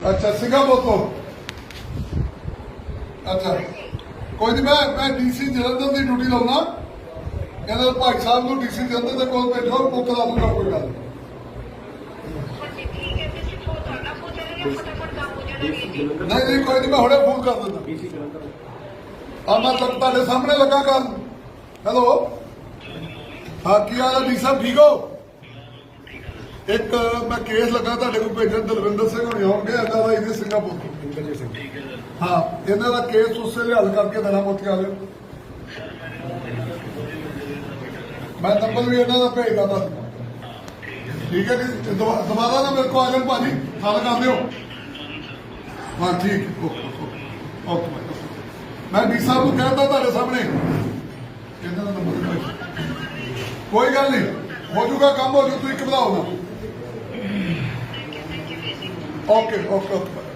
ਅੱਛਾ ਸਿੰਗਾਪੁਰ ਤੋਂ ਅੱਛਾ। ਕੋਈ ਨਹੀਂ ਮੈਂ ਮੈਂ ਡੀਸੀ ਜਲੰਧਰ ਦੀ ਡਿਊਟੀ ਲਾਉਣਾ ਕਹਿੰਦਾ ਭਾਈ ਸਾਹਿਬ ਨੂੰ ਡੀਸੀ ਜਲੰਧਰ ਦੇ ਕੋਲ ਭੇਜੋ ਬੁੱਕ ਲਾ ਦੂੰਗਾ ਕੋਈ ਗੱਲ ਨਹੀਂ। ਨਹੀਂ ਕੋਈ ਨਹੀਂ ਮੈਂ ਹੁਣੇ ਫੋਨ ਕਰ ਦਿੰਦਾ। ਆ ਮੈਂ ਤਾਂ ਤੁਹਾਡੇ ਸਾਹਮਣੇ ਲੱਗਾ ਕਰ ਹੈਲੋ? ਹਾਂ ਕੀ ਹਾਲ ਹੈ? ਡੀ ਸਾਹਿਬ ਠੀਕ ਹੋ? ਇੱਕ ਮੈਂ ਕੇਸ ਲੱਗਾ ਤੁਹਾਡੇ ਕੋਲ ਭੇਜਣ ਦਲਵਿੰਦਰ ਸਿੰਘ ਹੋਣੀ ਆਉਣਗੇ ਇਹਨਾਂ ਦਾ ਇਹਦੇ ਸਿੰਗਾਪੁਰ ਤੋਂ ਹਾਂ ਇਹਨਾਂ ਦਾ ਕੇਸ ਉਸੇ ਲਈ ਹੱਲ ਕਰਕੇ ਦੇਣਾ ਮੁੱਕ ਆ ਲਿਓ ਮੈਂ ਨੰਬਰ ਵੀ ਇਹਨਾਂ ਦਾ ਭੇਜਦਾ ਤੁਹਾਨੂੰ ਠੀਕ ਹੈ ਜੀ ਦੁਬਾ- ਦੁਬਾਰਾ ਨਾ ਮੇਰੇ ਕੋਲ ਆ ਜਾਣ ਭਾਜੀ ਹੱਲ ਕਰ ਦਿਓ। ਹਾਂ ਠੀਕ ਓਕੇ ਓਕੇ। ਮੈਂ ਡੀ ਸਾਹਿਬ ਨੂੰ ਕਹਿੰਦਾ ਤੁਹਾਡੇ ਸਾਹਮਣੇ। ਇਹਨਾਂ ਦਾ ਨੰਬਰ ਕੋਈ ਗੱਲ ਨਹੀਂ ਹੋ ਜਾਊਗਾ ਕੰਮ ਹੋ ਜੂ ਤੁਸੀਂ ਘਬਰਾਓ ਨਾ। Okay okay okay